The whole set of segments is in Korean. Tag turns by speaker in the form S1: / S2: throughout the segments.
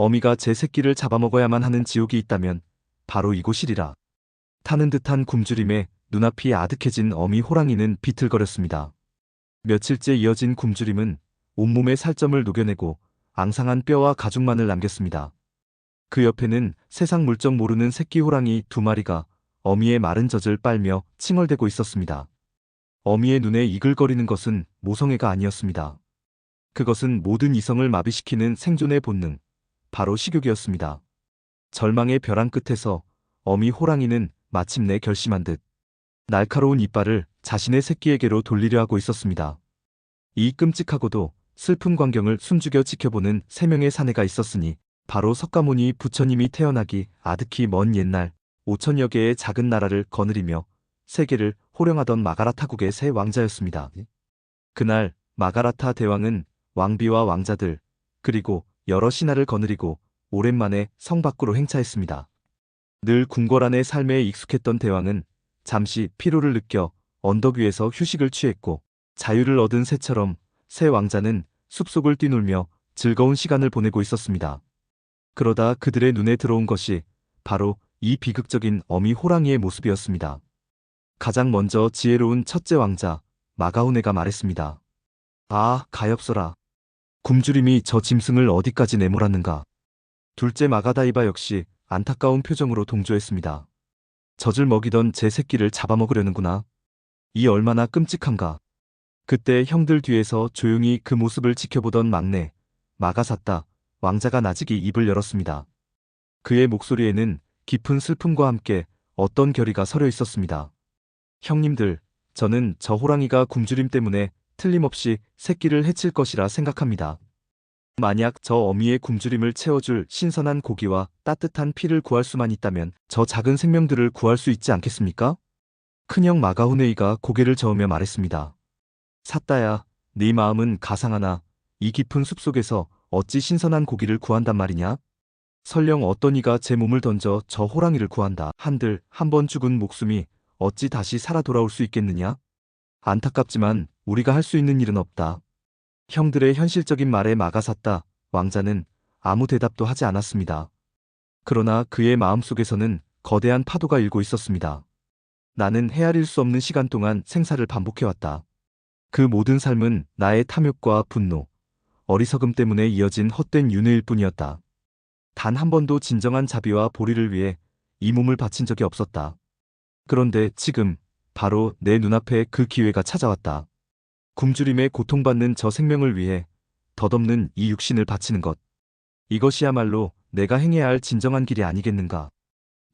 S1: 어미가 제 새끼를 잡아먹어야만 하는 지옥이 있다면 바로 이곳이리라. 타는 듯한 굶주림에 눈앞이 아득해진 어미 호랑이는 비틀거렸습니다. 며칠째 이어진 굶주림은 온몸의 살점을 녹여내고 앙상한 뼈와 가죽만을 남겼습니다. 그 옆에는 세상 물정 모르는 새끼 호랑이 두 마리가 어미의 마른 젖을 빨며 칭얼대고 있었습니다. 어미의 눈에 이글거리는 것은 모성애가 아니었습니다. 그것은 모든 이성을 마비시키는 생존의 본능, 바로 식욕이었습니다. 절망의 벼랑 끝에서 어미 호랑이는 마침내 결심한 듯 날카로운 이빨을 자신의 새끼에게로 돌리려 하고 있었습니다. 이 끔찍하고도 슬픈 광경을 숨죽여 지켜보는 세 명의 사내가 있었으니 바로 석가모니 부처님이 태어나기 아득히 먼 옛날 5천여 개의 작은 나라를 거느리며 세계를 호령하던 마가라타국의 세 왕자였습니다. 그날 마가라타 대왕은 왕비와 왕자들 그리고 여러 신하를 거느리고 오랜만에 성 밖으로 행차했습니다. 늘 궁궐안의 삶에 익숙했던 대왕은 잠시 피로를 느껴 언덕 위에서 휴식을 취했고 자유를 얻은 새처럼 새 왕자는 숲속을 뛰놀며 즐거운 시간을 보내고 있었습니다. 그러다 그들의 눈에 들어온 것이 바로 이 비극적인 어미 호랑이의 모습이었습니다. 가장 먼저 지혜로운 첫째 왕자 마가오네가 말했습니다. 아, 가엾어라. 굶주림이 저 짐승을 어디까지 내몰았는가. 둘째 마가다이바 역시 안타까운 표정으로 동조했습니다. 젖을 먹이던 제 새끼를 잡아먹으려는구나. 이 얼마나 끔찍한가. 그때 형들 뒤에서 조용히 그 모습을 지켜보던 막내 마가사따 왕자가 나직이 입을 열었습니다. 그의 목소리에는 깊은 슬픔과 함께 어떤 결의가 서려 있었습니다. 형님들, 저는 저 호랑이가 굶주림 때문에 틀림없이 새끼를 해칠 것이라 생각합니다. 만약 저 어미의 굶주림을 채워줄 신선한 고기와 따뜻한 피를 구할 수만 있다면 저 작은 생명들을 구할 수 있지 않겠습니까? 큰형 마가호네이가 고개를 저으며 말했습니다. 사따야, 네 마음은 가상하나 이 깊은 숲속에서 어찌 신선한 고기를 구한단 말이냐? 설령 어떤 이가 제 몸을 던져 저 호랑이를 구한다 한들 한 번 죽은 목숨이 어찌 다시 살아 돌아올 수 있겠느냐? 안타깝지만 우리가 할 수 있는 일은 없다. 형들의 현실적인 말에 막아섰다. 왕자는 아무 대답도 하지 않았습니다. 그러나 그의 마음속에서는 거대한 파도가 일고 있었습니다. 나는 헤아릴 수 없는 시간 동안 생사를 반복해왔다. 그 모든 삶은 나의 탐욕과 분노, 어리석음 때문에 이어진 헛된 윤회일 뿐이었다. 단 한 번도 진정한 자비와 보리를 위해 이 몸을 바친 적이 없었다. 그런데 지금 바로 내 눈앞에 그 기회가 찾아왔다. 굶주림에 고통받는 저 생명을 위해 덧없는 이 육신을 바치는 것. 이것이야말로 내가 행해야 할 진정한 길이 아니겠는가.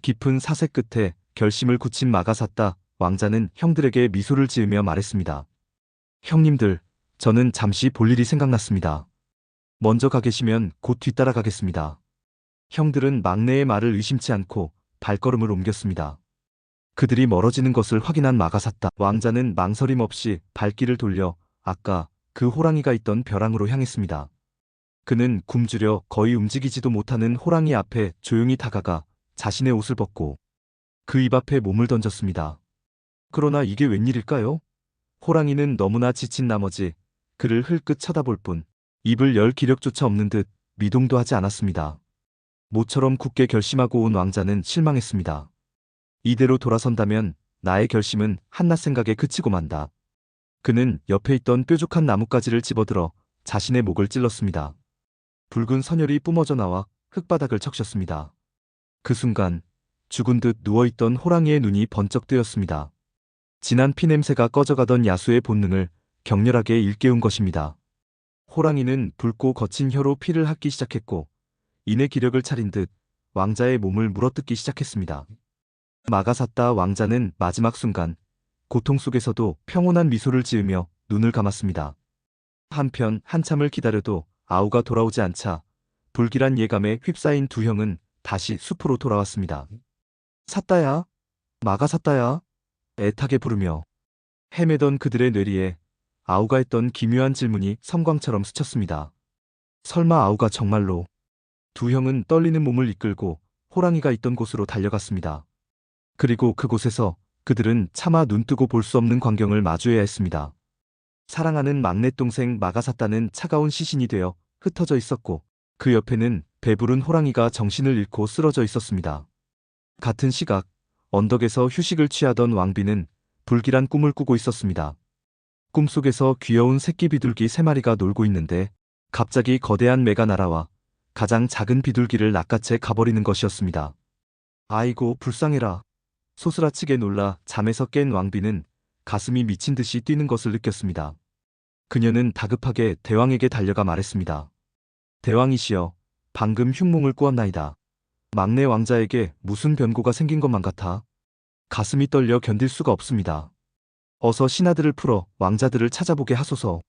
S1: 깊은 사색 끝에 결심을 굳힌 마가사따 왕자는 형들에게 미소를 지으며 말했습니다. 형님들, 저는 잠시 볼 일이 생각났습니다. 먼저 가 계시면 곧 뒤따라 가겠습니다. 형들은 막내의 말을 의심치 않고 발걸음을 옮겼습니다. 그들이 멀어지는 것을 확인한 마가사따 왕자는 망설임 없이 발길을 돌려 아까 그 호랑이가 있던 벼랑으로 향했습니다. 그는 굶주려 거의 움직이지도 못하는 호랑이 앞에 조용히 다가가 자신의 옷을 벗고 그 입 앞에 몸을 던졌습니다. 그러나 이게 웬일일까요? 호랑이는 너무나 지친 나머지 그를 흘끗 쳐다볼 뿐 입을 열 기력조차 없는 듯 미동도 하지 않았습니다. 모처럼 굳게 결심하고 온 왕자는 실망했습니다. 이대로 돌아선다면 나의 결심은 한낱 생각에 그치고 만다. 그는 옆에 있던 뾰족한 나뭇가지를 집어들어 자신의 목을 찔렀습니다. 붉은 선혈이 뿜어져 나와 흙바닥을 적셨습니다. 그 순간 죽은 듯 누워있던 호랑이의 눈이 번쩍 뜨였습니다. 진한 피냄새가 꺼져가던 야수의 본능을 격렬하게 일깨운 것입니다. 호랑이는 붉고 거친 혀로 피를 핥기 시작했고 이내 기력을 차린 듯 왕자의 몸을 물어뜯기 시작했습니다. 마가사따 왕자는 마지막 순간 고통 속에서도 평온한 미소를 지으며 눈을 감았습니다. 한편 한참을 기다려도 아우가 돌아오지 않자 불길한 예감에 휩싸인 두 형은 다시 숲으로 돌아왔습니다. 사따야, 마가사따야, 애타게 부르며 헤매던 그들의 뇌리에 아우가 했던 기묘한 질문이 섬광처럼 스쳤습니다. 설마 아우가 정말로 두 형은 떨리는 몸을 이끌고 호랑이가 있던 곳으로 달려갔습니다. 그리고 그곳에서 그들은 차마 눈뜨고 볼 수 없는 광경을 마주해야 했습니다. 사랑하는 막내 동생 마가사따는 차가운 시신이 되어 흩어져 있었고 그 옆에는 배부른 호랑이가 정신을 잃고 쓰러져 있었습니다. 같은 시각, 언덕에서 휴식을 취하던 왕비는 불길한 꿈을 꾸고 있었습니다. 꿈속에서 귀여운 새끼 비둘기 세 마리가 놀고 있는데 갑자기 거대한 매가 날아와 가장 작은 비둘기를 낚아채 가버리는 것이었습니다. 아이고 불쌍해라. 소스라치게 놀라 잠에서 깬 왕비는 가슴이 미친 듯이 뛰는 것을 느꼈습니다. 그녀는 다급하게 대왕에게 달려가 말했습니다. 대왕이시여, 방금 흉몽을 꾸었나이다. 막내 왕자에게 무슨 변고가 생긴 것만 같아 가슴이 떨려 견딜 수가 없습니다. 어서 신하들을 풀어 왕자들을 찾아보게 하소서.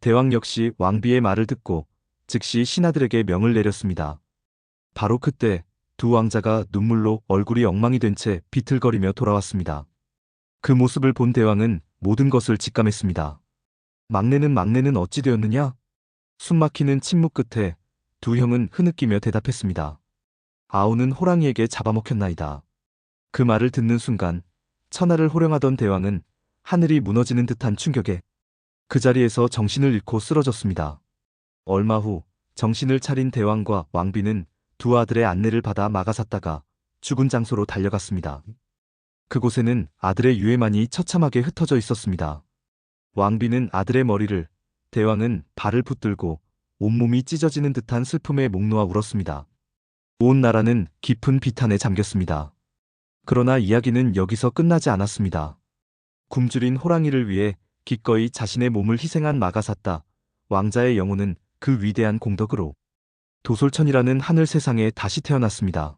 S1: 대왕 역시 왕비의 말을 듣고 즉시 신하들에게 명을 내렸습니다. 바로 그때 두 왕자가 눈물로 얼굴이 엉망이 된 채 비틀거리며 돌아왔습니다. 그 모습을 본 대왕은 모든 것을 직감했습니다. 막내는 막내는 어찌 되었느냐? 숨막히는 침묵 끝에 두 형은 흐느끼며 대답했습니다. 아우는 호랑이에게 잡아먹혔나이다. 그 말을 듣는 순간 천하를 호령하던 대왕은 하늘이 무너지는 듯한 충격에 그 자리에서 정신을 잃고 쓰러졌습니다. 얼마 후 정신을 차린 대왕과 왕비는 두 아들의 안내를 받아 막아샀다가 죽은 장소로 달려갔습니다. 그곳에는 아들의 유해만이 처참하게 흩어져 있었습니다. 왕비는 아들의 머리를, 대왕은 발을 붙들고 온몸이 찢어지는 듯한 슬픔에 목 놓아 울었습니다. 온 나라는 깊은 비탄에 잠겼습니다. 그러나 이야기는 여기서 끝나지 않았습니다. 굶주린 호랑이를 위해 기꺼이 자신의 몸을 희생한 마가사따, 왕자의 영혼은 그 위대한 공덕으로 도솔천이라는 하늘 세상에 다시 태어났습니다.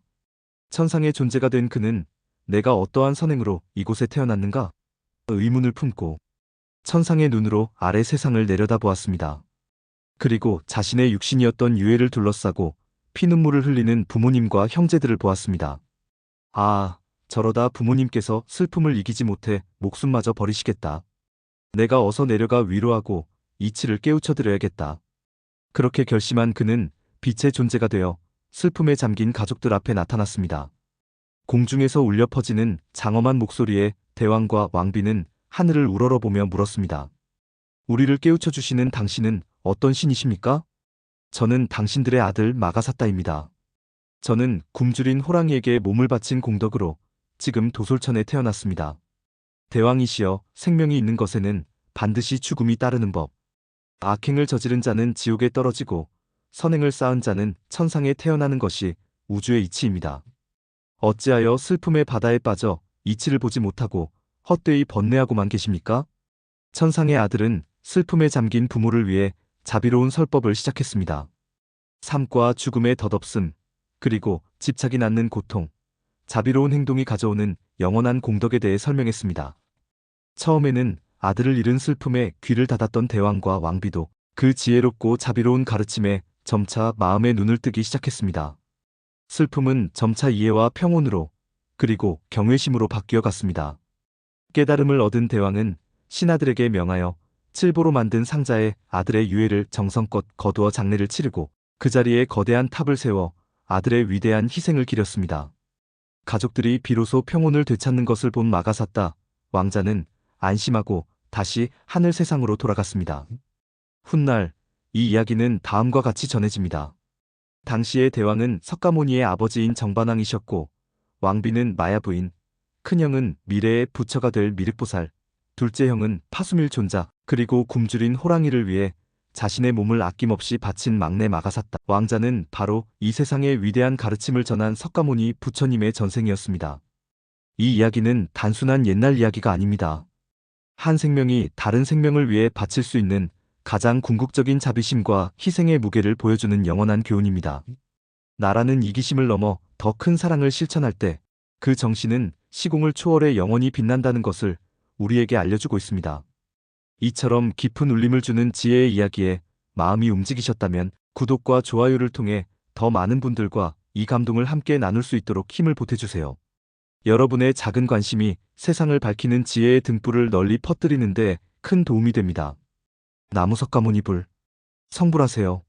S1: 천상의 존재가 된 그는 내가 어떠한 선행으로 이곳에 태어났는가? 의문을 품고 천상의 눈으로 아래 세상을 내려다보았습니다. 그리고 자신의 육신이었던 유해를 둘러싸고 피눈물을 흘리는 부모님과 형제들을 보았습니다. 아, 저러다 부모님께서 슬픔을 이기지 못해 목숨마저 버리시겠다. 내가 어서 내려가 위로하고 이치를 깨우쳐 드려야겠다. 그렇게 결심한 그는 빛의 존재가 되어 슬픔에 잠긴 가족들 앞에 나타났습니다. 공중에서 울려 퍼지는 장엄한 목소리에 대왕과 왕비는 하늘을 우러러보며 물었습니다. 우리를 깨우쳐 주시는 당신은 어떤 신이십니까? 저는 당신들의 아들 마가사따입니다. 저는 굶주린 호랑이에게 몸을 바친 공덕으로 지금 도솔천에 태어났습니다. 대왕이시여 생명이 있는 것에는 반드시 죽음이 따르는 법. 악행을 저지른 자는 지옥에 떨어지고 선행을 쌓은 자는 천상에 태어나는 것이 우주의 이치입니다. 어찌하여 슬픔의 바다에 빠져 이치를 보지 못하고 헛되이 번뇌하고만 계십니까? 천상의 아들은 슬픔에 잠긴 부모를 위해 자비로운 설법을 시작했습니다. 삶과 죽음의 덧없음, 그리고 집착이 낳는 고통, 자비로운 행동이 가져오는 영원한 공덕에 대해 설명했습니다. 처음에는 아들을 잃은 슬픔에 귀를 닫았던 대왕과 왕비도 그 지혜롭고 자비로운 가르침에 점차 마음의 눈을 뜨기 시작했습니다. 슬픔은 점차 이해와 평온으로 그리고 경외심으로 바뀌어 갔습니다. 깨달음을 얻은 대왕은 신하들에게 명하여 칠보로 만든 상자에 아들의 유해를 정성껏 거두어 장례를 치르고 그 자리에 거대한 탑을 세워 아들의 위대한 희생을 기렸습니다. 가족들이 비로소 평온을 되찾는 것을 본 마가사따 왕자는 안심하고 다시 하늘 세상으로 돌아갔습니다. 훗날 이 이야기는 다음과 같이 전해집니다. 당시의 대왕은 석가모니의 아버지인 정반왕이셨고 왕비는 마야 부인, 큰형은 미래의 부처가 될 미륵보살, 둘째 형은 파수밀 존자, 그리고 굶주린 호랑이를 위해 자신의 몸을 아낌없이 바친 막내 마가사따. 왕자는 바로 이 세상의 위대한 가르침을 전한 석가모니 부처님의 전생이었습니다. 이 이야기는 단순한 옛날 이야기가 아닙니다. 한 생명이 다른 생명을 위해 바칠 수 있는 가장 궁극적인 자비심과 희생의 무게를 보여주는 영원한 교훈입니다. 나라는 이기심을 넘어 더 큰 사랑을 실천할 때 그 정신은 시공을 초월해 영원히 빛난다는 것을 우리에게 알려주고 있습니다. 이처럼 깊은 울림을 주는 지혜의 이야기에 마음이 움직이셨다면 구독과 좋아요를 통해 더 많은 분들과 이 감동을 함께 나눌 수 있도록 힘을 보태주세요. 여러분의 작은 관심이 세상을 밝히는 지혜의 등불을 널리 퍼뜨리는데 큰 도움이 됩니다. 나무석가모니 불. 성불하세요.